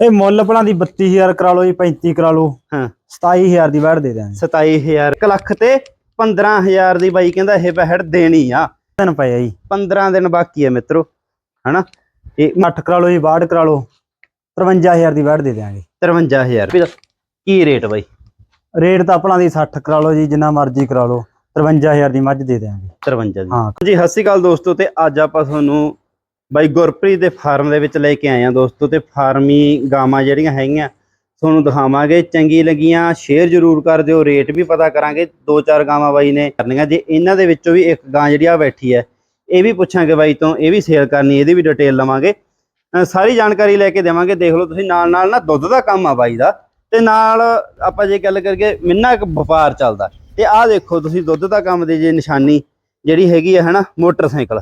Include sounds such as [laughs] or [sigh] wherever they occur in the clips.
ਇਹ ਮੁੱਲ ਭਲਾ ਦੀ 32000 ਕਰਾ ਲਓ ਜੀ 35 ਕਰਾ ਲਓ। ਹਾਂ। 27000 ਦੀ ਵੜ ਦੇ ਦਿਆਂਗੇ। 27000 ਇੱਕ ਲੱਖ ਤੇ 15000 ਦੀ ਬਾਈ ਕਹਿੰਦਾ ਇਹ ਬਹਿੜ ਦੇਣੀ ਆ। ਦਿਨ ਪਏ ਆ ਜੀ। 15 ਦਿਨ ਬਾਕੀ ਹੈ ਮਿੱਤਰੋ ਹਨਾ? ਇਹ 8 ਕਰਾ ਲਓ ਜੀ 62 ਕਰਾ ਲਓ। 53000 ਦੀ ਵੜ ਦੇ ਦਿਆਂਗੇ। 53000 ਰੁਪਏ ਕੀ ਰੇਟ ਬਾਈ? ਰੇਟ ਤਾਂ ਆਪਣਾ ਦੀ 60 ਕਰਾ ਲਓ ਜੀ ਜਿੰਨਾ ਮਰਜ਼ੀ ਕਰਾ ਲਓ। 53000 ਦੀ ਮੱਝ ਦੇ ਦਿਆਂਗੇ। 53 ਦੀ। ਹਾਂ। ਜੀ ਸਤਿ ਸ਼੍ਰੀ ਅਕਾਲ ਦੋਸਤੋ ਤੇ ਅੱਜ ਆਪਾਂ ਤੁਹਾਨੂੰ ਬਾਈ ਗੁਰਪ੍ਰੀਤ ਦੇ ਫਾਰਮ ਦੇ ਵਿੱਚ ਲੈ ਕੇ ਆਏ ਆ ਦੋਸਤੋ ਤੇ ਫਾਰਮੀ ਗਾਵਾਂ ਜਿਹੜੀਆਂ ਹੈਗੀਆਂ, ਤੁਹਾਨੂੰ ਦਿਖਾਵਾਂਗੇ। ਚੰਗੀ ਲੱਗੀਆਂ ਸ਼ੇਅਰ ਜ਼ਰੂਰ ਕਰ ਦਿਓ ਰੇਟ ਵੀ ਪਤਾ ਕਰਾਂਗੇ, ਦੋ ਚਾਰ ਗਾਵਾਂ ਬਾਈ ਨੇ ਕਰਨੀਆਂ। ਜੇ ਇਹਨਾਂ ਦੇ ਵਿੱਚੋਂ ਵੀ ਇੱਕ ਗਾਂ ਜਿਹੜੀ ਆ ਬੈਠੀ ਹੈ, ਇਹ ਵੀ ਪੁੱਛਾਂਗੇ ਬਾਈ ਤੋਂ, ਇਹ ਵੀ ਸੇਲ ਕਰਨੀ ਇਹਦੀ ਵੀ ਡਿਟੇਲ ਲਵਾਂਗੇ। ਸਾਰੀ ਜਾਣਕਾਰੀ ਲੈ ਕੇ ਦੇਵਾਂਗੇ, ਦੇਖ ਲਓ ਤੁਸੀਂ ਨਾਲ ਨਾਲ ਨਾ ਦੁੱਧ ਦਾ ਕੰਮ ਆ ਬਾਈ ਦਾ। ਤੇ ਨਾਲ ਆਪਾਂ ਜੇ ਗੱਲ ਕਰੀਏ, ਮਿੰਨਾ ਇੱਕ ਵਪਾਰ ਚੱਲਦਾ। ਤੇ ਆਹ ਦੇਖੋ ਤੁਸੀਂ ਦੁੱਧ ਦਾ ਕੰਮ ਦੀ ਜੇ ਨਿਸ਼ਾਨੀ ਜਿਹੜੀ ਹੈਗੀ ਆ, ਹਨਾ, ਮੋਟਰਸਾਈਕਲ।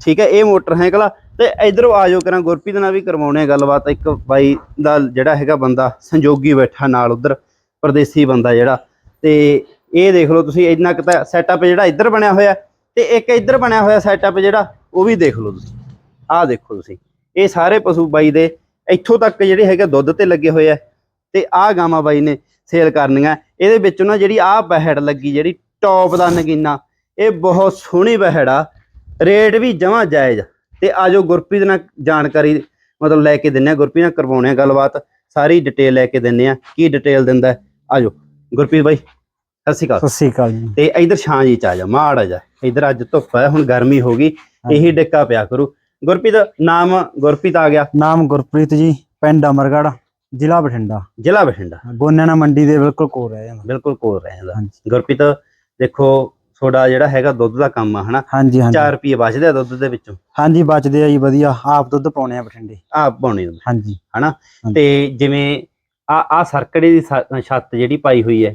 ਠੀਕ ਹੈ, ਇਹ ਮੋਟਰਸਾਈਕਲ ਆ। ਤੇ ਇਧਰੋਂ ਆ ਜਾਓ ਕਰਾਂ, ਗੁਰਪ੍ਰੀਤ ਨਾਲ ਵੀ ਕਰਵਾਉਣੇ ਆ ਗੱਲਬਾਤ। ਇੱਕ ਬਾਈ ਦਾ ਜਿਹੜਾ ਹੈਗਾ ਬੰਦਾ, ਸੰਜੋਗੀ ਬੈਠਾ ਨਾਲ ਉਧਰ, ਪਰਦੇਸੀ ਬੰਦਾ ਜਿਹੜਾ। ਤੇ ਇਹ ਦੇਖ ਲਓ ਤੁਸੀਂ, ਇੰਨਾ ਕੁ ਤਾਂ ਸੈਟਅਪ ਜਿਹੜਾ ਇੱਧਰ ਬਣਿਆ ਹੋਇਆ ਤੇ ਇੱਕ ਇੱਧਰ ਬਣਿਆ ਹੋਇਆ ਸੈਟਅਪ ਜਿਹੜਾ, ਉਹ ਵੀ ਦੇਖ ਲਓ ਤੁਸੀਂ। ਆਹ ਦੇਖੋ ਤੁਸੀਂ, ਇਹ ਸਾਰੇ ਪਸ਼ੂ ਬਾਈ ਦੇ ਇੱਥੋਂ ਤੱਕ ਜਿਹੜੇ ਹੈਗੇ ਦੁੱਧ ਤੇ ਲੱਗੇ ਹੋਏ ਆ। ਤੇ ਆਹ ਗਾਵਾਂ ਬਾਈ ਨੇ ਸੇਲ ਕਰਨੀਆਂ। ਇਹਦੇ ਵਿੱਚ ਨਾ ਜਿਹੜੀ ਆਹ ਬਹਿੜ ਲੱਗੀ, ਜਿਹੜੀ ਟੌਪ ਦਾ ਨਗੀਨਾ, ਇਹ ਬਹੁਤ ਸੋਹਣੀ ਬਹਿੜ ਆ। ਰੇਟ ਵੀ ਜਮਾਂ ਜਾਇਜ਼ ਤੇ ਆਜੋ ਗੁਰਪ੍ਰੀਤ ਨਾਲ ਜਾਣਕਾਰੀ ਮਤਲਬ ਲੈ ਕੇ ਦਿੰਨੇ ਆ। ਗੁਰਪ੍ਰੀਤ ਨਾਲ ਕਰਵਾਉਣੇ ਆ ਗੱਲਬਾਤ। ਸਾਰੀ ਡਿਟੇਲ ਲੈ ਕੇ ਦਿੰਨੇ ਆ। ਕੀ ਡਿਟੇਲ ਦਿੰਦਾ? ਆਜੋ। ਗੁਰਪ੍ਰੀਤ ਬਾਈ ਸਤਿ ਸ਼੍ਰੀ ਅਕਾਲ। ਸਤਿ ਸ੍ਰੀ ਅਕਾਲ ਜੀ। ਤੇ ਇਧਰ ਛਾਂ ਜੀ ਚ ਆ ਜਾ ਮਾੜ ਆ ਜਾ। ਇਧਰ ਅੱਜ ਧੁੱਪ ਹੈ ਹੁਣ ਗਰਮੀ ਹੋ ਗਈ। ਇਹੀ ਡਿੱਕਾ ਪਿਆ ਕਰੂ। ਗੁਰਪ੍ਰੀਤ ਨਾਮ ਗੁਰਪ੍ਰੀਤ ਆ ਗਿਆ? ਨਾਮ ਗੁਰਪ੍ਰੀਤ ਜੀ ਪਿੰਡ ਅਮਰਗੜ੍ਹ ਜ਼ਿਲ੍ਹਾ ਬਠਿੰਡਾ। ਜ਼ਿਲ੍ਹਾ ਬਠਿੰਡਾ। ਗੋਨਿਆਣਾ ਮੰਡੀ ਦੇ ਬਿਲਕੁਲ ਕੋਲ ਰਹਿ ਜਾਂਦਾ। ਬਿਲਕੁਲ ਕੋਲ ਰਹਿੰਦਾ ਹਾਂਜੀ। ਗੁਰਪ੍ਰੀਤ ਦੇਖੋ ਤੁਹਾਡਾ ਜਿਹੜਾ ਹੈਗਾ ਦੁੱਧ ਦਾ ਕੰਮ ਆ ਹਨਾ? ਹਾਂਜੀ ਹਾਂਜੀ। 4 ਰੁਪਏ ਬਚਦੇ ਆ ਦੁੱਧ ਦੇ ਵਿੱਚੋਂ? ਹਾਂਜੀ ਬਚਦੇ ਆ ਜੀ ਵਧੀਆ। ਆਪ ਦੁੱਧ ਪਾਉਣੇ ਆ ਬਠਿੰਡੇ। ਆਪ ਪਾਉਣੀ ਹੁੰਦੀ ਹਾਂਜੀ। ਹਨਾ? ਤੇ ਜਿਵੇਂ ਆ ਆ ਸਰਕੜੇ ਦੀ ਛੱਤ ਜਿਹੜੀ ਪਾਈ ਹੋਈ ਹੈ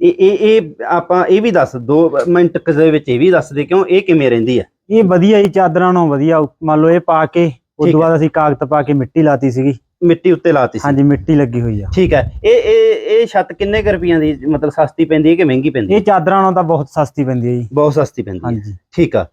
ਇਹ ਇਹ ਇਹ ਆਪਾਂ ਇਹ ਵੀ ਦੱਸ ਦੋ ਮਿੰਟ ਦੇ ਵਿੱਚ ਇਹ ਵੀ ਦੱਸ ਦੇ ਕਿਉਂ? ਇਹ ਕਿਵੇਂ ਰਹਿੰਦੀ ਹੈ? ਇਹ ਵਧੀਆ ਜੀ ਚਾਦਰਾਂ ਨੂੰ ਵਧੀਆ। ਮੰਨ ਲਓ ਇਹ ਪਾ ਕੇ ਉਸ ਤੋਂ ਹੈ। ਬਾਅਦ ਅਸੀਂ ਕਾਗਜ਼ ਪਾ ਕੇ ਮਿੱਟੀ ਲਾਤੀ ਸੀਗੀ। ਮਿੱਟੀ ਉੱਤੇ ਲਾਤੀ ਸੀ। ਹਾਂਜੀ ਮਿੱਟੀ ਲੱਗੀ ਹੋਈ ਆ। ਠੀਕ ਹੈ। ਇਹ ਇਹ ਇਹ ਛੱਤ ਕਿੰਨੇ ਕੁ ਰੁਪਈਆਂ ਦੀ ਮਤਲਬ ਸਸਤੀ ਪੈਂਦੀ ਹੈ ਕਿ ਮਹਿੰਗੀ ਪੈਂਦੀ ਹੈ? ਇਹ ਚਾਦਰਾਂ ਨਾਲੋਂ ਤਾਂ ਬਹੁਤ ਸਸਤੀ ਪੈਂਦੀ ਹੈ ਜੀ। ਬਹੁਤ ਸਸਤੀ ਪੈਂਦੀ ਹੈ। ਹਾਂਜੀ। ਠੀਕ ਆ।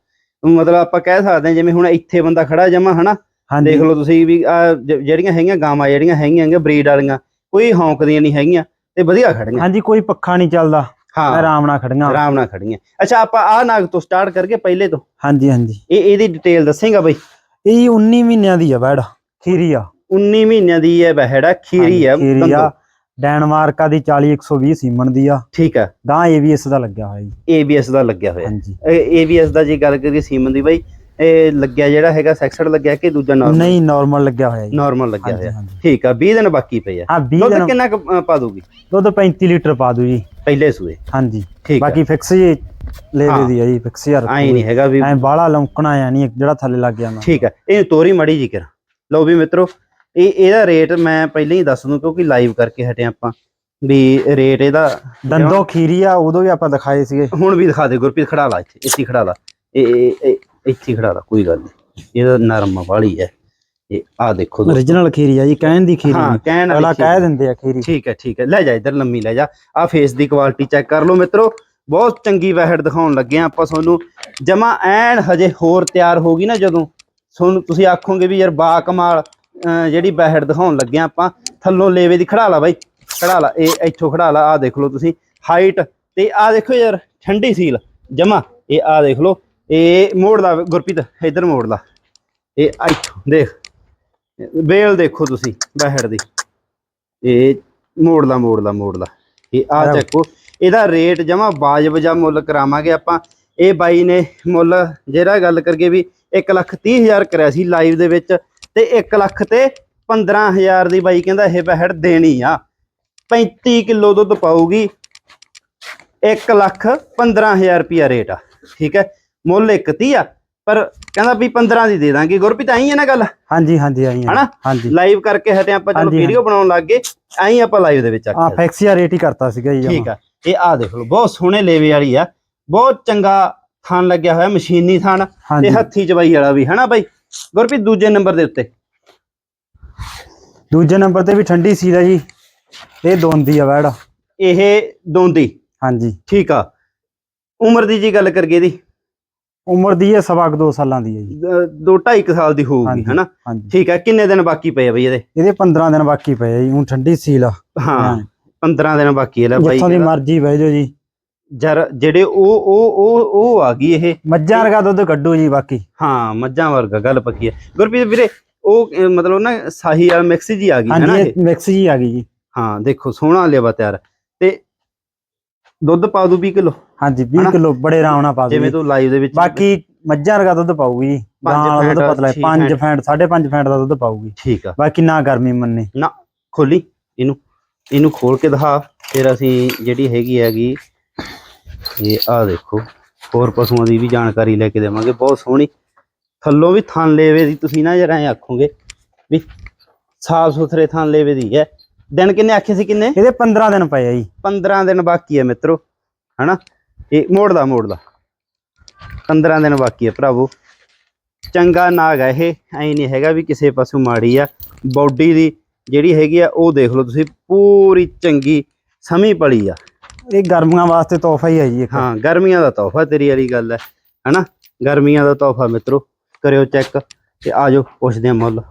ਮਤਲਬ ਆਪਾਂ ਕਹਿ ਸਕਦੇ ਹਾਂ ਜਿਵੇਂ ਹੁਣ ਇੱਥੇ ਬੰਦਾ ਖੜਾ ਜਮਾ ਹਨਾ? ਦੇਖ ਲਓ ਤੁਸੀਂ ਵੀ ਜ- ਜਿਹੜੀਆਂ ਹੈਗੀਆਂ ਗਾਵਾਂ ਜਿਹੜੀਆਂ ਹੈਗੀਆਂ ਬਰੀਡ ਵਾਲੀਆਂ ਕੋਈ ਹੌਂਕਦੀਆਂ ਨਹੀਂ ਹੈਗੀਆਂ ਤੇ ਵਧੀਆ ਖੜੀਆਂ ਹਾਂਜੀ ਕੋਈ ਪੱਖਾ ਨਹੀਂ ਚੱਲਦਾ। ਹਾਂ। ਆਰਾਮ ਨਾਲ ਖੜੀਆਂ ਆਰਾਮ ਨਾਲ ਖੜੀਆਂ ਅੱਛਾ ਆਪਾਂ ਆਹ ਨਾਗ ਤੋਂ ਸਟਾਰਟ ਕਰਕੇ ਪਹਿਲੇ ਤੋਂ। ਹਾਂਜੀ ਹਾਂਜੀ। ਇਹ ਇਹਦੀ ਡਿਟੇਲ ਦੱਸੇਗਾ ਬਈ। ਇਹ ਜੀ 19 ਮਹੀਨਿਆਂ ਦੀ ਆ ਬੈੜ ਖੀਰੀ ਆ। 19 ਮਹੀਨਿਆਂ ਦੀ ਹੈ ਬਹਿੜਾ ਖੀਰੀ ਹੈ ਖੀਰੀ ਆ। ਡੈਨਮਾਰਕਾ ਦੀ 40 120 ਸੀਮਨ ਦੀ ਆ। ਠੀਕ ਹੈ ਗਾਂ ਏਵੀਐਸ ਦਾ ਲੱਗਿਆ ਹੋਇਆ ਜੀ। ABS ਦਾ ਲੱਗਿਆ ਹੋਇਆ। ਹਾਂਜੀ। ABS ਦਾ ਜੇ ਗੱਲ ਕਰੀਏ ਸੀਮਨ ਦੀ ਬਈ ਇਹ ਲੱਗਿਆ ਜਿਹੜਾ ਹੈਗਾ ਸੈਕਸਡ ਲੱਗਿਆ ਕਿ ਦੂਜਾ ਨਾਰਮਲ ਨਹੀਂ ਨਾਰਮਲ ਲੱਗਿਆ ਹੋਇਆ ਜੀ। ਨਾਰਮਲ ਲੱਗਿਆ ਹੋਇਆ। ਠੀਕ ਆ 20 ਦਿਨ ਬਾਕੀ ਪਏ ਆ। ਹਾਂ 20 ਦੁੱਧ ਦਿਨ ਕਿੰਨਾ ਪਾ ਦੂਗੀ ਦੁੱਧ 35 ਲੀਟਰ ਪਾ ਦੂ ਜੀ। ਪਹਿਲੇ ਸੂਏ। ਹਾਂਜੀ। ਠੀਕ ਆ। ਬਾਕੀ ਫਿਕਸ ਜੀ ਲੈ ਹਾਂ। ਦੇ ਆ ਜੀ ਫਿਕਸ ਯਾਰ ਐ ਨਹੀਂ ਹੈਗਾ ਵੀ ਐ ਬਾਹਲਾ ਲੌਂਕਣਾ ਆ ਨਹੀਂ ਜਿਹੜਾ ਥੱਲੇ ਲੱਗ ਜਾਂਦਾ ਠੀਕ ਹੈ ਇਹ ਤੋਰੀ ਮੜੀ ਜੀ ਕਰ। ਲਓ ਵੀ ਮਿੱਤਰੋ ਇਹ ਇਹਦਾ ਰੇਟ ਮੈਂ ਪਹਿਲਾਂ ਹੀ ਦੱਸ ਦੂੰ ਕਿਉਂਕਿ ਲਾਈਵ ਕਰਕੇ ਹਟੇ ਆਪਾਂ ਵੀ ਰੇਟ ਇਹਦਾ ਦੰਦੋ ਖੀਰੀ ਆ ਉਦੋਂ ਵੀ ਆਪਾਂ ਦਿਖਾਏ ਸੀਗੇ। ਹੁਣ ਵੀ ਦਿਖਾ ਦੇ ਗੁਰਪ੍ਰੀਤ ਖੜਾ ਲਾ ਇੱਥੇ ਇੱਥੇ ਖੜਾ ਲਾ। ਇਹ ਇੱਥੇ ਖੜਾ ਲਾ ਕੋਈ ਗੱਲ ਨਹੀਂ। ਇਹਦਾ ਨਰਮ ਵਾਲੀ ਹੈ। ਇਹ ਆ ਦੇਖੋ origignal ਖੀਰੀ ਆ ਜੀ ਕਹਿਣ ਦੀ ਖੀਰੀ ਹਾਂ। ਕਹਿਣ ਵਾਲੀ ਕਹਿ। ਦਿੰਦੇ ਆ ਖੀਰੀ। ਠੀਕ ਹੈ ਠੀਕ ਹੈ। ਲੈ ਜਾ ਇੱਧਰ ਲੰਮੀ ਲੈ ਜਾ। ਆ ਫੇਸ ਦੀ ਕੁਆਲਿਟੀ ਚੈੱਕ ਕਰ ਲਓ ਮਿੱਤਰੋ। ਬਹੁਤ ਚੰਗੀ ਵਹਿੜ ਦਿਖਾਉਣ ਲੱਗੇ ਆ ਆਪਾਂ ਤੁਹਾਨੂੰ। ਜਮਾ ਐਨ ਹਜੇ ਹੋਰ ਤਿਆਰ ਹੋ ਗਈ ਨਾ ਜਦੋਂ। ਤੁਹਾਨੂੰ ਤੁਸੀਂ ਆਖੋਗੇ ਵੀ ਯਾਰ ਬਾ ਕਮਾਲ ਜਿਹੜੀ ਵਹਿੜ ਦਿਖਾਉਣ ਲੱਗੇ ਆਪਾਂ ਥੱਲੋਂ ਲੇਵੇ ਦੀ ਖੜਾ ਲਾ ਬਾਈ ਖੜਾ ਲਾ ਇਹ ਇੱਥੋਂ ਖੜਾ ਲਾ ਆ ਦੇਖ ਲਓ ਤੁਸੀਂ ਹਾਈਟ ਤੇ ਆ ਦੇਖੋ ਯਾਰ ਠੰਡੀ ਸੀਲ ਜਮਾ ਇਹ ਆ ਦੇਖ ਲਓ ਇਹ ਮੋੜ ਲਾ ਗੁਰਪ੍ਰੀਤ ਇੱਧਰ ਮੋੜ ਲਾ ਇਹ ਇੱਥੋਂ ਦੇਖ ਵੇਲ ਦੇਖੋ ਤੁਸੀਂ ਵਹਿੜ ਦੀ ਇਹ ਮੋੜ ਲਾ ਮੋੜ ਲਾ ਮੋੜ ਲਾ ਇਹ ਆ। ਚੱਕੋ ਇਹਦਾ ਰੇਟ ਜਮਾ ਬਾਜਬ ਜਾ ਮੁੱਲ ਕਰਾਵਾਂਗੇ ਆਪਾਂ ਇਹ ਬਾਈ ਨੇ ਮੁੱਲ ਜਿਹੜਾ ਗੱਲ ਕਰਕੇ ਵੀ 1 ਲੱਖ 30 ਹਜ਼ਾਰ ਕਰਿਆ ਸੀ ਲਾਈਵ ਦੇ ਵਿੱਚ ਤੇ 1 ਲੱਖ ਤੇ 15000 ਦੀ ਬਾਈ ਕਹਿੰਦਾ ਇਹ ਬਹਿੜ ਦੇਣੀ ਆ। 35 ਕਿਲੋ ਦੁੱਧ ਪਾਊਗੀ। 1 ਲੱਖ 15000 ਰੁਪਿਆ ਰੇਟ ਆ। ਠੀਕ ਹੈ ਮੁੱਲ ਇੱਕ 30 ਆ। ਪਰ ਕਹਿੰਦਾ ਵੀ 15 ਦੀ ਦੇ ਦਾਂਗੇ। ਗੁਰਪ੍ਰੀਤ ਆਈ ਹੈ ਨਾ ਗੱਲ? ਹਾਂਜੀ ਹਾਂਜੀ ਆਈ ਆ ਹਨਾ? ਹਾਂਜੀ। ਲਾਈਵ ਕਰਕੇ ਹਟੇ ਆਪਾਂ ਚਲੋ ਵੀਡੀਓ ਬਣਾਉਣ ਲੱਗ ਗਏ। ਐਂ ਆਪਾਂ ਲਾਈਵ ਦੇ ਵਿੱਚ ਆ ਆਖਿਆ ਫਿਕਸਿਆ ਰੇਟ ਹੀ ਕਰਤਾ ਸੀਗਾ ਜੀ ਠੀਕ ਆ। ਇਹ ਆ ਦੇਖ ਲਓ ਬਹੁਤ ਸੋਹਣੇ ਲੇਵੇ ਵਾਲੀ ਆ। ਬਹੁਤ ਚੰਗਾ ਥਾਨ ਲੱਗਿਆ ਹੋਇਆ ਮਸ਼ੀਨੀ ਥਾਨ। ਤੇ ਹੱਥੀ ਚਬਾਈ ਵਾਲਾ ਵੀ ਹਨਾ ਬਾਈ? ਗੁਰਪ੍ਰੀਤ ਦੂਜੇ ਨੰਬਰ ਦੇ ਉੱਤੇ। ਦੂਜੇ ਨੰਬਰ ਤੇ ਵੀ ਠੰਡੀ ਸੀ ਦਾ ਜੀ। ਇਹ ਦੋਂਦੀ ਆ ਵੈੜ। ਇਹ ਦੋਂਦੀ? ਹਾਂਜੀ। ਠੀਕ ਆ। ਉਮਰ ਦੀ ਜੀ ਗੱਲ ਕਰੀਏ ਦੀ ਉਮਰ ਦੀ ਹੈ ਸਵਾ ਕੁ ਦੋ ਸਾਲਾਂ ਦੀ ਹੈ ਜੀ। ਦ- ਦੋ ਢਾਈ ਕੁ ਸਾਲ ਦੀ ਹੋਊਗੀ। ਹਨਾ? ਠੀਕ ਹੈ ਕਿੰਨੇ ਦਿਨ ਬਾਕੀ ਪਏ ਆ ਬਈ ਇਹਦੇ? ਇਹਦੇ 15 ਦਿਨ ਬਾਕੀ ਪਏ ਆ ਜੀ। ਹੁਣ ਠੰਡੀ ਸੀਲ ਆ। ਹਾਂ 15 ਦਿਨ ਬਾਕੀ ਹੈ ਲੈ ਬਾਈ। ਜਿੱਥੋਂ ਦੀ। ਮਰਜ਼ੀ ਬਹਿ ਜਾਓ ਜੀ। ਜਰ ਜਿਹੜੇ ਉਹ ਉਹ ਉਹ ਉਹ ਆ ਗਈ ਇਹ। ਮੱਝਾਂ ਵਰਗਾ ਦੁੱਧ ਕੱਢੂ ਜੀ ਬਾਕੀ। ਹਾਂ ਮੱਝਾਂ ਵਰਗਾ ਗੱਲ ਪੱਕੀ ਹੈ। ਗੁਰਪ੍ਰੀਤ ਵੀਰੇ ਉਹ ਅਹ, ਮਤਲਬ ਨਾ ਸਾਹੀ ਵਾਲ ਮਿਕਸ ਜੀ ਆ ਗਈ ਹੈ ਨਾ ਹਾਂਜੀ ਇਹ? ਇਹ ਮਿਕਸ ਜੀ ਆ ਗਈ ਜੀ। ਹਾਂ ਦੇਖੋ ਸੋਹਣਾ ਲੇਵਾ ਤਿਆਰ। ਤੇ ਦੁੱਧ ਪਾ ਦੂ 20 ਕਿਲੋ। ਹਾਂਜੀ ਹਨਾ? 20 ਕਿਲੋ ਬੜੇ ਆਰਾਮ ਨਾਲ ਪਾ ਜਿਵੇਂ ਦੂਗੀ ਤੂੰ ਲਾਈਵ ਦੇ ਵਿੱਚ। ਬਾਕੀ ਮੱਝਾਂ ਵਰਗਾ ਦੁੱਧ ਪਾਊਗੀ ਜੀ। ਪੰਜ ਗਾਂ ਵਾਲਾ ਦੁੱਧ ਫੈਂਟ, ਪਤਲਾ ਛੇ 5 ਫੈਂਟ। ਫੈਂਟ 5.5 ਫੈਂਟ ਦਾ ਦੁੱਧ ਪਾਊਗੀ। ਠੀਕ ਆ। ਬਾਕੀ ਨਾ ਗਰਮੀ ਮੰਨੇ। ਖੋਲੀ। ਇਹਨੂੰ ਇਹਨੂੰ ਖੋਲ ਕੇ ਦਿਖਾ। ਫਿਰ ਅਸੀਂ ਜਿਹੜੀ ਹੈਗੀ ਹੈਗੀ ਇਹ ਆ ਦੇਖੋ ਹੋਰ ਪਸ਼ੂਆਂ ਦੀ ਵੀ ਜਾਣਕਾਰੀ ਲੈ ਕੇ ਦੇਵਾਂਗੇ ਬਹੁਤ ਸੋਹਣੀ। ਥੱਲੋਂ ਵੀ ਥਣ ਲੇਵੇ ਦੀ ਤੁਸੀਂ ਨਾ ਜਰਾ ਐ ਆਖੋਗੇ ਵੀ ਸਾਫ਼ ਸੁਥਰੇ ਥਣ ਲੇਵੇ ਦੀ ਹੈ। ਦਿਨ ਕਿੰਨੇ ਆਖੇ ਸੀ ਕਿੰਨੇ? ਇਹਦੇ 15 ਦਿਨ ਪਏ ਆ ਜੀ। 15 ਦਿਨ ਬਾਕੀ ਹੈ ਮਿੱਤਰੋ ਹਨਾ? ਇਹ ਮੋੜਦਾ ਮੋੜਦਾ। 15 ਦਿਨ ਬਾਕੀ ਹੈ ਭਰਾਵੋ। ਚੰਗਾ ਨਾਗ ਹੈ ਇਹ ਐ ਨਹੀਂ ਹੈਗਾ ਵੀ ਕਿਸੇ ਪਾਸੋਂ ਮਾੜੀ ਆ। ਬਾਡੀ ਦੀ ਜਿਹੜੀ ਹੈਗੀ ਆ ਉਹ ਦੇਖ ਲਓ ਤੁਸੀਂ ਪੂਰੀ ਚੰਗੀ ਸਮੀ ਪਲੀ ਆ। ਇਹ ਗਰਮੀਆਂ ਵਾਸਤੇ ਤੋਹਫਾ ਹੀ ਹੈ ਜੀ ਹਾਂ ਗਰਮੀਆਂ ਦਾ ਤੋਹਫਾ ਤੇਰੀ ਵਾਲੀ ਗੱਲ ਹੈ ਹਨਾ? ਗਰਮੀਆਂ ਦਾ ਤੋਹਫਾ ਮਿੱਤਰੋ ਕਰਿਓ ਚੈੱਕ ਤੇ ਆਜੋ ਪੁੱਛਦੇ ਆ ਮੁੱਲ।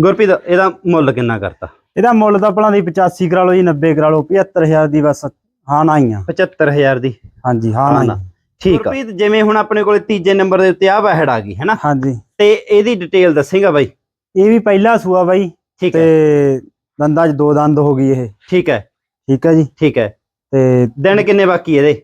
ਗੁਰਪ੍ਰੀਤ ਇਹਦਾ ਮੁੱਲ ਕਿੰਨਾ ਕਰਤਾ? ਇਹਦਾ ਮੁੱਲ ਤਾਂ ਆਪਣਾ ਦੀ 85 ਕਰਾ ਲਓ ਜੀ 90 ਕਰਾ ਲਓ 75000 ਦੀ ਬਸ ਹਾਂ ਨਾ ਹੀ ਆ 75000 ਦੀ? ਹਾਂਜੀ ਹਾਂ ਨਾ ਠੀਕ ਆ। ਗੁਰਪ੍ਰੀਤ ਜਿਵੇਂ ਹੁਣ ਆਪਣੇ ਕੋਲੇ ਤੀਜੇ ਨੰਬਰ ਦੇ ਉੱਤੇ ਆ ਬਹਿੜ ਆ ਗਈ ਹੈਨਾ? ਹਾਂਜੀ। ਤੇ ਇਹਦੀ ਡਿਟੇਲ ਦੱਸੇਗਾ ਬਾਈ? ਇਹ ਵੀ ਪਹਿਲਾ ਸੂਆ ਬਾਈ। ਠੀਕ ਹੈ। ਤੇ ਦੰਦਾਂ 'ਚ ਦੋ ਦੰਦ ਹੋ ਗਈ ਇਹ। ਠੀਕ ਹੈ। ਠੀਕ ਹੈ ਜੀ? ਠੀਕ ਹੈ। ਤੇ ਦਿਨ ਕਿੰਨੇ ਬਾਕੀ ਇਹਦੇ?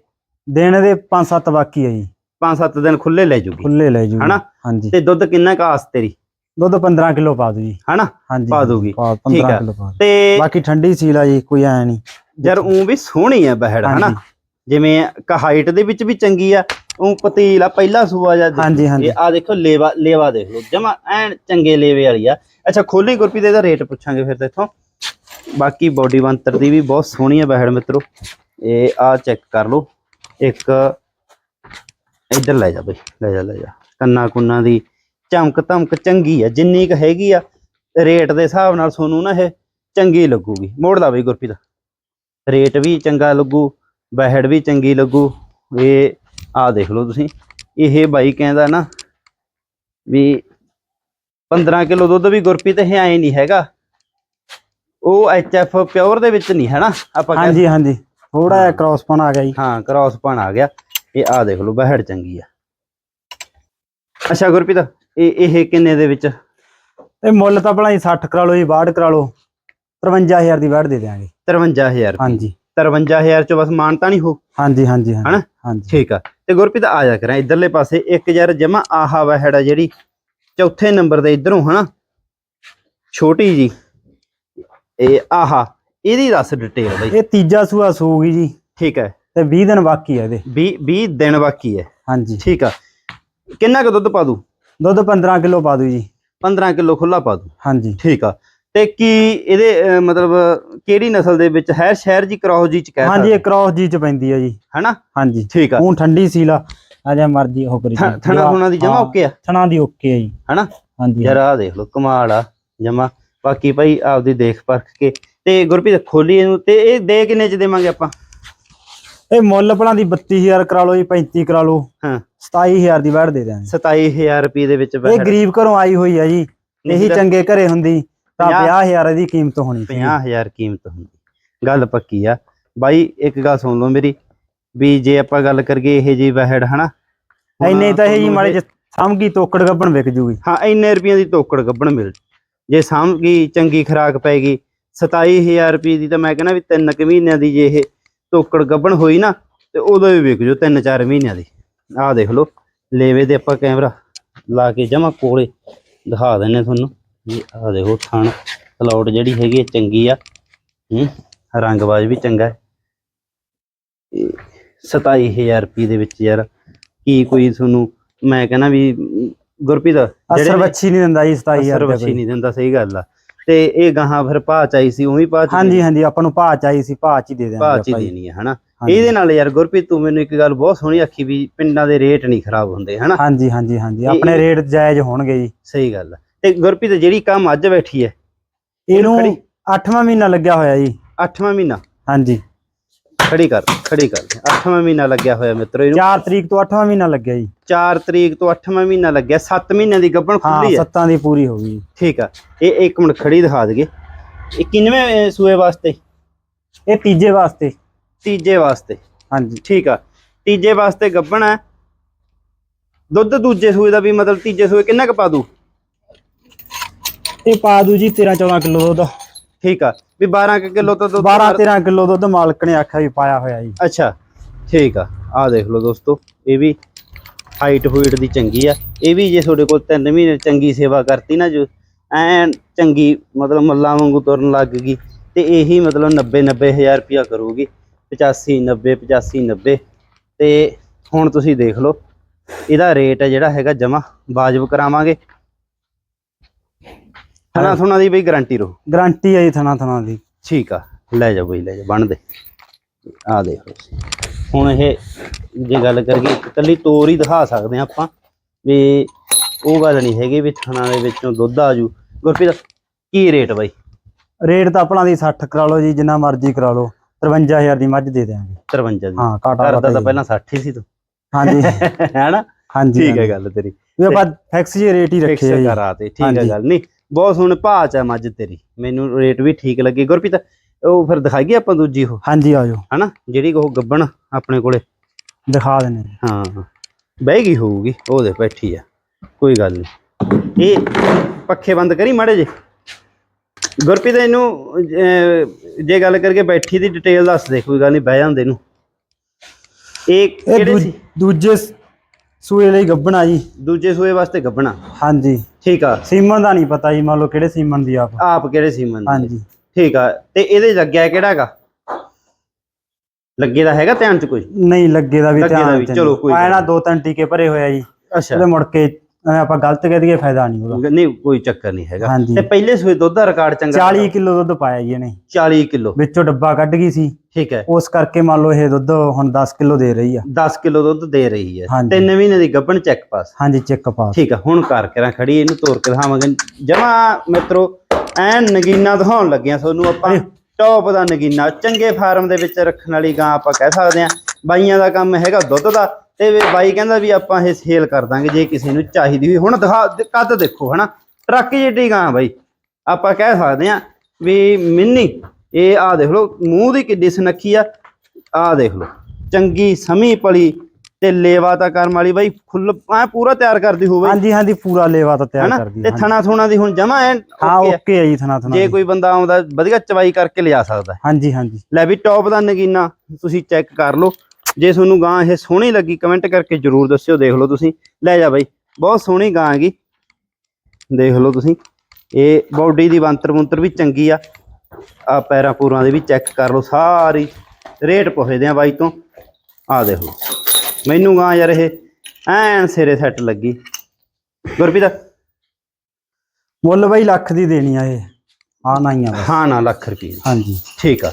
ਦਿਨ ਦੇ 5-7 ਬਾਕੀ ਹੈ ਜੀ। 5-7 ਦਿਨ ਖੁੱਲੇ ਲੈ ਜੂਗੀ। ਖੁੱਲੇ ਲੈ ਜੂ ਹਨਾ? ਹਾਂਜੀ। ਤੇ ਦੁੱਧ ਕਿੰਨਾ ਕਾਸ ਤੇਰੀ? ਦੁੱਧ 15 ਕਿਲੋ ਪਾ ਦੂ ਜੀ। ਹਨਾ? ਹਾਂਜੀ ਪਾ ਦੂਗੀ। ਪਾ- ਠੀਕ 15 ਆ। ਕਿਲੋ ਪਾ ਦੂ। ਤੇ ਬਾਕੀ ਠੰਡੀ ਸੀਲ ਆ ਜੀ ਕੋਈ ਐ ਨਹੀਂ। ਯਾਰ ਉਹ ਵੀ ਸੋਹਣੀ ਆ ਬਹਿੜ ਹਨਾ? ਜਿਵੇਂ ਕ ਹਾਈਟ ਦੇ ਵਿੱਚ ਵੀ ਚੰਗੀ ਆ ਉਹ ਪਤੀਲ ਆ ਪਹਿਲਾ ਸੂਆ ਜਾਂ ਹਾਂਜੀ ਆ ਦੇਖੋ ਲੇਵਾ ਲੇਵਾ ਦੇਖ ਲਓ। ਜਮਾ ਐਨ ਚੰਗੇ ਲੇਵੇ ਵਾਲੀ ਆ। ਅੱਛਾ ਖੋਲੀ ਗੁਰਪ੍ਰੀਤ ਇਹਦਾ ਰੇਟ ਪੁੱਛਾਂਗੇ ਫਿਰ ਤੇ ਇੱਥੋਂ। ਬਾਕੀ ਬੋਡੀ ਬੰਤਰ ਦੀ ਵੀ ਬਹੁਤ ਸੋਹਣੀ ਆ ਬਹਿੜ ਮਿੱਤਰੋ। ਇਹ ਆ ਚੈੱਕ ਕਰ ਲਓ। ਇੱਕ ਇੱਧਰ ਲੈ ਜਾ ਬਈ, ਲੈ ਜਾ ਲੈ ਜਾ। ਕੰਨਾ ਕੁੰਨਾ ਦੀ ਚਮਕ ਧਮਕ ਚੰਗੀ ਆ, ਜਿੰਨੀ ਕ ਹੈਗੀ ਆ ਰੇਟ ਦੇ ਹਿਸਾਬ ਨਾਲ ਤੁਹਾਨੂੰ ਨਾ ਇਹ ਚੰਗੀ ਲੱਗੂਗੀ। ਮੋੜ ਲਾ ਬਈ ਗੁਰਪ੍ਰੀਤ। ਰੇਟ ਵੀ ਚੰਗਾ ਲੱਗੂ, ਬਹਿੜ ਵੀ ਚੰਗੀ ਲੱਗੂ। ਇਹ ਆ ਦੇਖ ਲਓ ਤੁਸੀਂ। ਇਹ ਬਾਈ ਕਹਿੰਦਾ ਨਾ ਵੀ 15 ਕਿਲੋ ਦੁੱਧ ਵੀ ਗੁਰਪ੍ਰੀਤ, ਇਹ ਐ ਨਹੀਂ ਹੈਗਾ। ਉਹ ਐਚਐਫ ਪਿਓਰ ਦੇ ਵਿੱਚ ਨਹੀਂ ਹੈ ਨਾ ਆਪਾਂ ਹਾਂਜੀ ਹਾਂਜੀ। ਥੋੜਾ ਜਿਹਾ ਕ੍ਰਾਸਪਨ ਆ ਗਿਆ ਜੀ। ਹਾਂ ਕ੍ਰਾਸ ਪਣ ਆ ਗਿਆ। ਇਹ ਆ ਦੇਖ ਲਓ ਬਹਿੜ ਚੰਗੀ ਆ। ਅੱਛਾ ਗੁਰਪ੍ਰੀਤ ਇਹ ਇਹ ਕਿੰਨੇ ਦੇ ਵਿੱਚ? ਇਹ ਮੁੱਲ ਤਾਂ ਆਪਣਾ ਜੀ 60 ਕਰਾ ਲਓ ਜੀ 62 ਕਰਾ ਲਓ। 53000 ਦੀ ਵਾੜ ਦੇ ਦਿਆਂਗੇ। 53000 ਰੁਪਏ ਹਾਂਜੀ। 53000 ਚ ਬਸ ਮਾਨਤਾ ਨਹੀਂ ਹੋ? ਹਾਂਜੀ ਹਾਂਜੀ। ਹਨਾ? ਹਾਂਜੀ। ਠੀਕ ਆ। ਤੇ ਗੁਰਪ੍ਰੀਤ ਆ ਜਾ ਕਰਾਂ ਇਧਰਲੇ ਪਾਸੇ ਇੱਕ ਯਾਰ ਜਮਾ ਆਹਾ ਵਹਿੜ ਆ ਜਿਹੜੀ ਚੌਥੇ ਨੰਬਰ ਦੇ ਇਧਰੋਂ ਹਨਾ? ਛੋਟੀ ਜੀ। ਇਹ ਆਹਾ ਇਹਦੀ ਦੱਸ ਡਿਟੇਲ ਬਈ। ਇਹ ਤੀਜਾ ਸੂਆ ਸੂਗੀ ਜੀ। ਠੀਕ ਹੈ। ਤੇ 20 ਦਿਨ ਬਾਕੀ ਹੈ ਇਹਦੇ। 20 20 ਦਿਨ ਬਾਕੀ ਹੈ। ਹਾਂਜੀ। ਠੀਕ ਆ। ਕਿੰਨਾ ਕੁ ਦੁੱਧ ਪਾ ਦੂ ਦੁੱਧ 15 ਕਿਲੋ ਪਾ ਦੂ ਜੀ। 15 ਕਿਲੋ ਖੁੱਲਾ ਪਾ ਦੂ ਹਾਂਜੀ। ਠੀਕ ਆ। ਤੇ ਕੀ ਇਹਦੇ ਮਤਲਬ ਕਿਹੜੀ ਨਸਲ ਦੇ ਵਿੱਚ ਹੈ? ਸ਼ਹਿਰ ਜੀ ਕ੍ਰੋਸ ਜੀ ਚ ਕਹਿ ਹਾਂਜੀ ਇਹ ਕ੍ਰਾਸ ਜੀ ਚ ਪੈਂਦੀ ਹੈ ਜੀ। ਹਨਾ? ਹਾਂਜੀ। ਠੀਕ ਆ। ਹੁਣ ਠੰਡੀ ਸੀਲ ਆ ਆ ਜਾ ਮਰਜ਼ੀ ਉਹ ਕਰੀ। ਥਣਾ ਥੁਣਾ ਦੀ ਜਮਾ ਓਕੇ ਆ? ਥਣਾ ਦੀ ਓਕੇ ਹੈ ਜੀ। ਹਨਾ? ਹਾਂਜੀ ਯਾਰ ਆ ਦੇਖ ਲਓ ਕਮਾਲ ਆ ਜਮਾ ਬਾਕੀ ਭਾਈ ਆਪਦੀ ਦੇਖ ਪਰਖ ਕੇ। ਤੇ ਗੁਰਪ੍ਰੀਤ ਖੋਲੀ ਇਹਨੂੰ ਤੇ ਇਹ ਦੇ ਕਿੰਨੇ ਚ ਦੇਵਾਂਗੇ ਆਪਾਂ? ਇਹ ਮੁੱਲ ਆਪਣਾ ਦੀ 32000 ਕਰਾ ਲਓ ਜੀ 35 ਕਰਾ ਲਓ। ਹਾਂ। 27000 ਦੀ ਵਾੜ ਦੇ ਦਿਆਂਗੇ। 27000 ਰੁਪਏ ਦੇ ਵਿੱਚ ਇਹ ਗਰੀਬ ਘਰੋਂ ਆਈ ਹੋਈ ਹੈ ਜੀ। ਇਹੀ ਚੰਗੇ ਘਰੇ ਹੁੰਦੀ ਤਾਂ ਪੰਜਾਹ- 50000 ਦੀ ਕੀਮਤ ਹੋਣੀ ਸੀ 50000 ਕੀਮਤ ਹੁੰਦੀ। ਗੱਲ ਪੱਕੀ ਆ। ਬਾਈ ਇੱਕ ਗੱਲ ਸੁਣ ਲਓ ਮੇਰੀ ਵੀ ਜੇ ਆਪਾਂ ਗੱਲ ਕਰੀਏ ਇਹ ਜੀ ਵਹਿੜ ਹਨਾ? ਐਨੇ ਤਾਂ ਇਹ ਜੀ ਮਾੜੇ ਸਾਂਭਗੀ ਤੋਕੜ ਗੱਬਣ ਵਿਕ ਜੂਗੀ। ਹਾਂ ਇੰਨੇ ਰੁਪਈਆਂ ਦੀ ਤੋਕੜ ਗੱਬਣ ਮਿਲ ਜੇ ਸਾਂਭ ਗਈ, ਚੰਗੀ ਖਰਾਕ ਪੈਗੀ 27000 ਰੁਪਏ ਦੀ ਤਾਂ ਮੈਂ ਕਹਿੰਦਾ ਵੀ ਤਿੰਨ ਕੁ ਮਹੀਨਿਆਂ ਦੀ ਜੇ ਇਹ ਤੋਕੜ ਗੱਬਣ ਹੋਈ ਨਾ, ਤੇ ਉਦੋਂ ਵੀ ਵਿਕ ਜੋ ਤਿੰਨ ਚਾਰ ਮਹੀਨਿਆਂ ਦੀ। ਆਹ ਦੇਖ ਲਓ, ਲੇਵੇ ਦੇ ਆਪਾਂ ਕੈਮਰਾ ਲਾ ਕੇ ਜਮਾ ਕੋਲੇ ਦਿਖਾ ਦਿੰਨੇ ਤੁਹਾਨੂੰ। ਵੀ ਆਹ ਦੇਖੋ, ਥਣ ਕਲਾਉਡ ਜਿਹੜੀ ਹੈਗੀ ਹੈ ਚੰਗੀ ਆ। ਹੂੰ, ਰੰਗਬਾਜ਼ ਵੀ ਚੰਗਾ ਹੈ। ਇਹ 27000 ਰੁਪਏ ਦੇ ਵਿੱਚ ਯਾਰ, ਕੀ ਕੋਈ ਤੁਹਾਨੂੰ ਮੈਂ ਕਹਿੰਦਾ ਵੀ ਗੁਰਪ੍ਰੀਤ ਅਸਰ ਬੱਚੀ ਨਹੀਂ ਦਿੰਦਾ ਜੀ 27000 ਅਸਰ ਬੱਚੀ ਨਹੀਂ ਦਿੰਦਾ ਸਹੀ ਗੱਲ ਆ। ਤੇ ਇਹ ਗਾਹਾਂ ਫਿਰ ਭਾਅ ਚਾਈ ਸੀ ਉਵੇਂ ਭਾਅ ਹਾਂਜੀ ਹਾਂਜੀ ਆਪਾਂ ਨੂੰ ਭਾਅ ਚਾਹੀ ਸੀ ਭਾਅ ਚ ਹੀ ਦੇ ਭਾਅ ਦਿਆਂਗੇ ਚ ਹੀ। ਦੇਣੀ ਹੈ ਹਨਾ। ਇਹਦੇ ਨਾਲ ਯਾਰ ਗੁਰਪ੍ਰੀਤ ਤੂੰ ਮੈਨੂੰ ਇੱਕ ਗੱਲ ਬਹੁਤ ਸੋਹਣੀ ਆਖੀ ਵੀ ਪਿੰਡਾਂ ਦੇ ਰੇਟ ਨਹੀਂ ਖਰਾਬ ਹੁੰਦੇ ਹਨਾ? ਹਾਂਜੀ ਹਾਂਜੀ ਹਾਂਜੀ ਆਪਣੇ ਰੇਟ ਜਾਇਜ਼ ਹੋਣਗੇ ਜੀ। ਸਹੀ ਗੱਲ ਤੇ ਗੁਰਪ੍ਰੀਤ ਜਿਹੜੀ ਕੰਮ ਅੱਜ ਬੈਠੀ ਹੈ ਇਹਨੂੰ ਖੜੀ- 8ਵਾਂ ਮਹੀਨਾ ਲੱਗਿਆ ਹੋਇਆ ਜੀ। 8ਵਾਂ ਮਹੀਨਾ? ਹਾਂਜੀ। ਖੜੀ ਕਰ ਖੜੀ ਕਰ। 8ਵਾਂ ਮਹੀਨਾ ਲੱਗਿਆ ਹੋਇਆ ਮਿੱਤਰੋ ਇਹਨੂੰ। 4 ਤਰੀਕ ਤੋਂ 8ਵਾਂ ਮਹੀਨਾ ਲੱਗਿਆ ਜੀ। 4 ਤਰੀਕ ਤੋਂ 8ਵਾਂ ਮਹੀਨਾ ਲੱਗਿਆ। 7 ਮਹੀਨਿਆਂ ਦੀ ਗੱਭਣ ਹਾਂ ਖੁੱਲੀ ਹੈ। ਸੱਤਾਂ ਦੀ ਪੂਰੀ ਹੋ ਗਈ ਠੀਕ ਆ। ਇਹ ਇੱਕ ਮਿੰਟ ਖੜੀ ਦਿਖਾ ਦਈਏ। ਇਹ ਕਿੰਨਵੇਂ ਸੂਏ ਵਾਸਤੇ? ਇਹ ਤੀਜੇ ਵਾਸਤੇ। ਤੀਜੇ ਵਾਸਤੇ। ਹਾਂਜੀ। ਠੀਕ ਆ। ਤੀਜੇ ਵਾਸਤੇ ਗੱਭਣ ਹੈ। ਦੁੱਧ ਦੂਜੇ ਸੂਏ ਦਾ ਵੀ ਮਤਲਬ ਤੀਜੇ ਸੂਏ ਕਿੰਨਾ ਕੁ ਪਾ ਦੂ? ਇਹ ਪਾ ਦੂ ਜੀ 13 14 ਕਿਲੋ ਦੁੱਧ। ਠੀਕ ਆ। ਵੀ 12 ਕਿਲੋ ਤੋਂ ਦੁੱਧ 12 13 ਕਿਲੋ ਦੁੱਧ ਮਾਲਕ ਨੇ ਆਖਿਆ ਵੀ ਪਾਇਆ ਹੋਇਆ ਜੀ। ਅੱਛਾ ਠੀਕ ਆ। ਆਹ ਦੇਖ ਲਓ ਦੋਸਤੋ ਇਹ ਵੀ ਹਾਈਟ ਹੂਈਟ ਦੀ ਚੰਗੀ ਆ। ਇਹ ਵੀ ਜੇ ਤੁਹਾਡੇ ਕੋਲ 3 ਮਹੀਨੇ ਚੰਗੀ ਸੇਵਾ ਕਰਤੀ ਨਾ ਜੋ ਐਨ ਚੰਗੀ ਮਤਲਬ ਮੱਲਾ ਵਾਂਗੂ ਤੁਰਨ ਲੱਗ ਗਈ ਤੇ ਇਹੀ ਮਤਲਬ 90 90000 ਰੁਪਇਆ ਕਰੂਗੀ। 85 90 85 90 ਤੇ ਹੁਣ ਤੁਸੀਂ ਦੇਖ ਲਓ ਇਹਦਾ ਰੇਟ ਜਿਹੜਾ ਹੈਗਾ ਜਮਾ ਵਾਜਬ ਕਰਾਵਾਂਗੇ। ਹਨਾ ਥੋਣਾ ਦੀ ਬਈ ਗਾਰੰਟੀ ਰਹੂ। ਗਾਰੰਟੀ ਹੈ ਜੀ ਥਣਾ ਥਣਾ ਦੀ। ਠੀਕ ਆ ਲੈ ਜਾ ਬਈ ਲੈ ਜਾ ਬਣ ਦੇ ਆ ਦੇਖ। ਹੁਣ ਇਹ ਜੇ ਗੱਲ ਕਰੀਏ ਇੱਕ ਕੱਲੀ ਤੋਰ ਹੀ ਦਿਖਾ ਸਕਦੇ ਆ ਆਪਾਂ ਵੀ ਉਹ ਗੱਲ ਨਹੀਂ ਹੈਗੀ ਵੀ ਥਣਾ ਦੇ ਵਿੱਚੋਂ ਦੁੱਧ ਆ ਜੂ। ਗੁਰਪ੍ਰੀਤ ਕੀ ਰੇਟ ਬਾਈ? ਰੇਟ ਤਾਂ ਆਪਣਾ ਦੀ 60 ਕਰਾ ਲਓ ਜੀ ਜਿੰਨਾ ਮਰਜ਼ੀ ਕਰਾ ਲਓ। 53000 ਦੀ ਮੱਝ ਦੇ ਦਿਆਂਗੇ। 53 ਦੀ। ਹਾਂ ਕਾਟਾ ਕਰਦਾ ਤਾਂ ਪਹਿਲਾਂ 60 ਹੀ ਸੀ ਤੂੰ। ਹਾਂਜੀ। [laughs] ਹੈਨਾ ਹਾਂਜੀ ਠੀਕ ਹੈ। ਗੱਲ ਤੇਰੀ। ਵੀ ਆਪਾਂ ਫਿਕਸ ਜੀ ਰੇਟ ਹੀ ਫਿਕਸ ਰੱਖੇ ਆ ਜੀ। ਕਰਾ ਤੇ ਠੀਕ ਹੈ। ਗੱਲ। ਨਹੀਂ ਬਹੁਤ ਸੋਹਣੇ ਭਾਅ ਚ ਆ ਮੱਝ ਤੇਰੀ। ਮੈਨੂੰ ਰੇਟ ਵੀ ਠੀਕ ਲੱਗੀ। ਗੁਰਪ੍ਰੀਤ ਉਹ ਫਿਰ ਦਿਖਾਈਏ ਆਪਾਂ ਦੂਜੀ ਉਹ? ਹਾਂਜੀ ਆਜੋ ਹਨਾ? ਜਿਹੜੀ ਉਹ ਗੱਬਣ ਆਪਣੇ ਕੋਲੇ। ਦਿਖਾ ਦਿੰਨੇ। ਹਾਂ ਬਹਿ ਗਈ ਹੋਊਗੀ। ਉਹ ਦੇ ਬੈਠੀ ਆ। ਕੋਈ ਗੱਲ ਨਹੀਂ ਇਹ ਪੱਖੇ ਬੰਦ ਕਰੀ ਮਾੜੇ ਜੇ ਗੁਰਪ੍ਰੀਤ ਇਹਨੂੰ ਜੇ ਗੱਲ ਕਰਕੇ ਬੈਠੀ ਦੀ ਡਿਟੇਲ ਦੱਸ ਦੇ। ਕੋਈ ਗੱਲ ਨਹੀਂ ਬਹਿ ਜਾਂਦੇ ਨੂੰ ਇਹ ਕਿਹੜੇ ਸੀ? ਦੂਜੇ ਸੂਏ ਲਈ ਗੱਬਣਾ ਜੀ। ਦੂਜੇ ਸੂਏ ਵਾਸਤੇ ਗੱਬਣਾ। ਹਾਂਜੀ। ਠੀਕ ਆ। ਸੀਮਨ ਦਾ ਨਹੀਂ ਪਤਾ ਜੀ ਮੰਨ ਲਓ ਕਿਹੜੇ ਸੀਮਨ ਦੀ ਆਪ। ਆਪ ਕਿਹੜੇ ਸੀਮਨ ਦੀ? ਹਾਂਜੀ। ਠੀਕ ਆ। ਤੇ ਇਹਦੇ ਲੱਗਿਆ ਕਿਹੜਾ ਹੈਗਾ? ਲੱਗੇ ਦਾ ਹੈਗਾ ਧਿਆਨ ਚ ਕੋਈ? ਨਹੀਂ ਲੱਗੇ ਦਾ ਵੀ ਧਿਆਨ ਚ ਚਲੋ ਕੋਈ ਨਹੀਂ। ਦੋ ਤਿੰਨ ਟੀਕੇ ਭਰੇ ਹੋਇਆ ਜੀ। ਅੱਛਾ। ਉਹਦੇ ਮੁੜ ਕੇ ਐਵੇਂ ਆਪਾਂ ਗਲਤ ਕਹਿ ਦਈਏ ਫਾਇਦਾ ਨਹੀਂ ਉਹਦਾ। ਨਹੀਂ ਕੋਈ ਚੱਕਰ ਨਹੀਂ ਹੈਗਾ। ਹਾਂਜੀ। ਤੇ ਪਹਿਲੇ ਸੂਏ ਦੁੱਧ ਦਾ ਰਿਕਾਰਡ ਚੰਗਾ 40 ਕਿਲੋ ਦੁੱਧ ਪਾਇਆ ਜੀ ਇਹਨੇ। 40 ਕਿਲੋ। ਵਿੱਚੋਂ ਡੱਬਾ ਕੱਢ ਗਈ ਸੀ। ਠੀਕ ਹੈ। ਉਸ ਕਰਕੇ ਮੰਨ ਲਓ ਇਹ ਦੁੱਧ ਹੁਣ 10 ਕਿਲੋ ਦੇ ਰਹੀ ਆ। 10 ਕਿਲੋ ਦੁੱਧ ਦੇ ਰਹੀ ਹੈ। ਹਾਂਜੀ। ਤਿੰਨ ਮਹੀਨੇ ਦੀ ਗੱਭਣ ਚੈੱਕ ਪਾਸ ਹਾਂਜੀ ਚੈੱਕ ਪਾਸ ਠੀਕ ਆ ਹੁਣ ਕਰ ਕੇ ਰਾਂ ਖੜੀ ਇਹਨੂੰ ਤੋੜ ਕੇ ਦਿਖਾਵਾਂਗੇ। ਜਮਾ ਮਿੱਤਰੋ ਐਨ ਨਗੀਨਾ ਦਿਖਾਉਣ ਲੱਗਿਆ ਤੁਹਾਨੂੰ ਆਪਾਂ ਟੌਪ ਦਾ ਨਗੀਨਾ ਚੰਗੇ ਫਾਰਮ ਦੇ ਵਿੱਚ ਰੱਖਣ ਵਾਲੀ ਗਾਂ ਆਪਾਂ ਕਹਿ ਸਕਦੇ ਆ ਬਾਈਆਂ ਦਾ ਕੰਮ ਹੈਗਾ ਦੁੱਧ ਦਾ। ਤੇ ਵੀ ਬਾਈ ਕਹਿੰਦਾ ਵੀ ਆਪਾਂ ਇਹ ਸੇਲ ਕਰ ਦਾਂਗੇ ਜੇ ਕਿਸੇ ਨੂੰ ਚਾਹੀਦੀ ਹੋਈ। ਹੁਣ ਦਿਖਾ ਕੱਦ ਦੇਖੋ ਹਨਾ। ਟਰੱਕ ਜਿੱਡੀ ਗਾਂ ਬਾਈ। ਆਪਾਂ ਕਹਿ ਸਕਦੇ ਆ ਵੀ ਮਿੰਨੀ ਇਹ ਆ ਦੇਖ ਲਓ ਮੂੰਹ ਦੀ ਕਿੱਡੀ ਸੁਨੱਖੀ ਆ। ਆ ਦੇਖ ਲਓ ਚੰਗੀ ਸਮੀ ਪਲੀ ਤੇ ਲੇਵਾ ਤਾਂ ਕਰਮ ਵਾਲੀ ਬਾਈ ਫੁੱਲ ਐ ਪੂਰਾ ਤਿਆਰ ਕਰਦੀ ਹੋਵੇ ਹਾਂਜੀ ਹਾਂਜੀ ਪੂਰਾ ਲੇਵਾ ਤਾਂ ਤਿਆਰ ਕਰਦੀ ਤੇ ਥਣਾ ਥੋਣਾ ਦੀ ਹੁਣ ਜਮਾ ਐ ਹਾਂ ਓਕੇ ਆ। ਜੀ ਥਣਾ ਥਣਾ ਜੇ ਕੋਈ ਬੰਦਾ ਆਉਂਦਾ ਵਧੀਆ ਚਵਾਈ ਕਰਕੇ ਲਿਆ ਸਕਦਾ। ਹਾਂਜੀ ਹਾਂਜੀ। ਲੈ ਵੀ ਟੌਪ ਦਾ ਨਗੀਨਾ ਤੁਸੀਂ ਚੈੱਕ ਕਰ ਲਓ। ਜੇ ਤੁਹਾਨੂੰ ਗਾਂ ਇਹ ਸੋਹਣੀ ਲੱਗੀ ਕਮੈਂਟ ਕਰਕੇ ਜਰੂਰ ਦੱਸਿਓ ਦੇਖ ਲਓ ਤੁਸੀਂ। ਲੈ ਜਾ ਬਾਈ ਬਹੁਤ ਸੋਹਣੀ ਗਾਂ ਹੈਗੀ। ਦੇਖ ਲਓ ਤੁਸੀਂ ਇਹ ਬਾਡੀ ਦੀ ਬੰਤਰ ਮੁੰਤਰ ਵੀ ਚੰਗੀ ਆ। ਆ ਪੈਰਾਂ ਪੂਰਾਂ ਦੇ ਵੀ ਚੈੱਕ ਕਰ ਲਓ ਸਾਰੀ ਰੇਟ ਪੁੱਛਦੇ ਆ ਬਾਈ ਤੋਂ। ਆ ਦੇਖ ਲਓ ਮੈਨੂੰ ਗਾਂ ਯਾਰ ਇਹ ਐਨ ਸਿਰੇ ਸੈੱਟ ਲੱਗੀ। ਗੁਰਪ੍ਰੀਤ? ਮੁੱਲ ਬਾਈ ਲੱਖ ਦੀ ਦੇਣੀ ਆ ਇਹ। ਆ ਨਹੀਂ ਆ ਬਸ। ਹਾਂ ਨਾ ਲੱਖ ਰੁਪਏ ਹਾਂਜੀ। ਠੀਕ ਆ।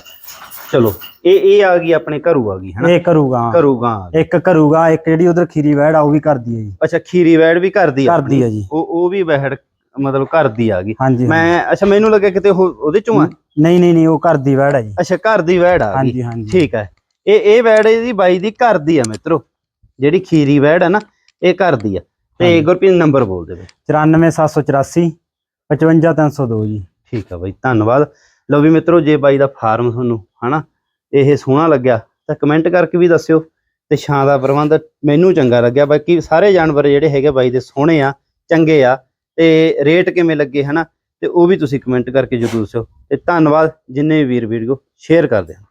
ਚਲੋ ਇਹ ਇਹ ਆ ਗਈ ਆਪਣੇ ਘਰੂ ਆ ਗਈ ਹਨਾ? ਇਹ ਕਰੂਗਾ ਹਾਂ। ਘਰੂ ਗਾਂ ਆ ਗਈ। ਇੱਕ ਕਰੂਗਾ ਇੱਕ ਜਿਹੜੀ ਉਧਰ ਖੀਰੀ ਵੈੜ ਆ ਉਹ ਵੀ ਕਰਦੀ ਹੈ ਜੀ। ਅੱਛਾ ਖੀਰੀ ਵੈੜ ਵੀ ਕਰਦੀ ਆ ਕਰਦੀ ਆ ਜੀ। ਉਹ ਉਹ ਵੀ ਵੈੜ ਮਤਲਬ ਘਰ ਦੀ ਆ ਗਈ। ਹਾਂਜੀ ਮੈਂ ਅੱਛਾ ਮੈਨੂੰ ਲੱਗਿਆ ਕਿਤੇ ਉਹ ਉਹਦੇ ਚੋਂ ਆ? ਨਹੀਂ ਨਹੀਂ ਨਹੀਂ ਉਹ ਕਰਦੀ ਵੈੜ ਆ ਜੀ। ਅੱਛਾ ਘਰ ਦੀ ਵੈੜ ਆ ਗਈ। ਹਾਂਜੀ ਹਾਂਜੀ। ਠੀਕ ਹੈ ਇਹ ਇਹ ਵੈੜ ਇਹਦੀ ਬਾਈ ਦੀ ਘਰ ਦੀ ਆ ਮਿੱਤਰੋ। ਜਿਹੜੀ ਖੀਰੀ ਵੈੜ ਆ ਨਾ ਇਹ ਘਰ ਦੀ ਆ। ਤੇ ਹਾਂਜੀ। ਗੁਰਪ੍ਰੀਤ ਨੰਬਰ ਬੋਲ ਦੇਵੇ 94784 55302 ਜੀ। ਠੀਕ ਆ ਬਾਈ ਧੰਨਵਾਦ। ਲਓ ਵੀ ਮਿੱਤਰੋ, ਜੇ ਬਾਈ ਦਾ ਫਾਰਮ ਤੁਹਾਨੂੰ, ਹਨਾ, ਇਹ ਸੋਹਣਾ ਲੱਗਿਆ, ਤਾਂ ਕਮੈਂਟ ਕਰਕੇ ਵੀ ਦੱਸਿਓ ਤੇ ਛਾਂ ਦਾ ਪ੍ਰਬੰਧ ਮੈਨੂੰ ਚੰਗਾ ਲੱਗਿਆ। ਬਾਕੀ ਸਾਰੇ ਜਾਨਵਰ ਜਿਹੜੇ ਹੈਗੇ ਬਾਈ ਦੇ ਸੋਹਣੇ ਆ, ਚੰਗੇ ਆ, ਤੇ ਰੇਟ ਕਿਵੇਂ ਲੱਗੇ, ਹਨਾ, ਤੇ ਉਹ ਵੀ ਤੁਸੀਂ ਕਮੈਂਟ ਕਰਕੇ ਜਰੂਰ ਦੱਸਿਓ। ਤੇ ਧੰਨਵਾਦ, ਜਿੰਨੇ ਵੀ ਵੀਰ ਵੀਡੀਓ ਸ਼ੇਅਰ ਕਰਦੇ ਆ।